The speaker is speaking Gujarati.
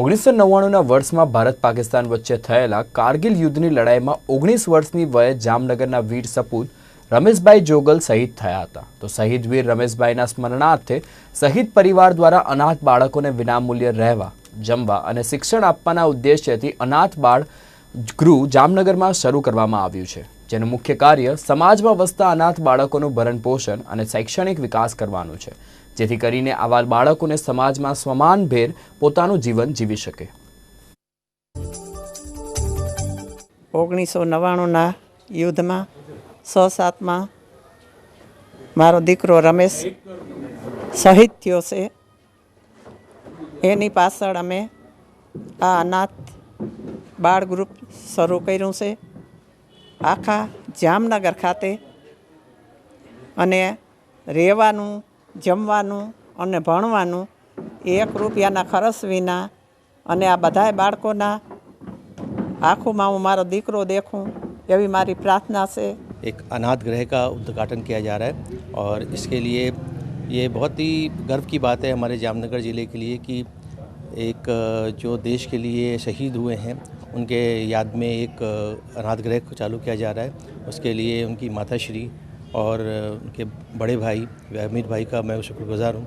ઓગણીસો નવ્વાણુંના વર્ષમાં ભારત પાકિસ્તાન વચ્ચે થયેલા કારગિલ યુદ્ધની લડાઈમાં ઓગણીસ વર્ષની વયે જામનગરના વીર સપૂત રમેશભાઈ જોગલ શહીદ થયા હતા. તો શહીદ વીર રમેશભાઈના સ્મરણાર્થે શહીદ પરિવાર દ્વારા અનાથ બાળકોને વિનામૂલ્યે રહેવા, જમવા અને શિક્ષણ આપવાના ઉદ્દેશ્યથી અનાથ બાળ ગૃહ જામનગરમાં શરૂ કરવામાં આવ્યું છે. જેનું મુખ્ય કાર્ય સમાજમાં વસતા અનાથ બાળકોનું ભરણ પોષણ અને શૈક્ષણિક વિકાસ કરવાનું છે. જેથી કરીને આવા બાળકોને સમાજમાં સમાનભેર પોતાનું જીવન જીવી શકે. ઓગણીસો નવ્વાણુંના યુદ્ધમાં સ સાતમાં મારો દીકરો રમેશ શહીદ થયો છે. એની પાછળ અમે આ અનાથ બાળ ગ્રુપ શરૂ કર્યું છે. આખા જામનગર ખાતે અને રહેવાનું જમવાનું અને ભણવાનું એક રૂપિયાના ખર્ચ વિના અને આ બધાય બાળકોના આંખોમાં હું મારો દીકરો દેખું એવી મારી પ્રાર્થના છે एक अनाथ गृह का उद्घाटन किया जा रहा है और इसके लिए ये बहुत ही गर्व की बात है हमारे जामनगर ज़िले के लिए कि एक जो देश के लिए शहीद हुए हैं, उनके याद में एक अनाथ गृह को चालू किया जा रहा है। उसके लिए उनकी माता श्री और उनके बड़े भाई अमित भाई का मैं शुक्रगुजार हूँ।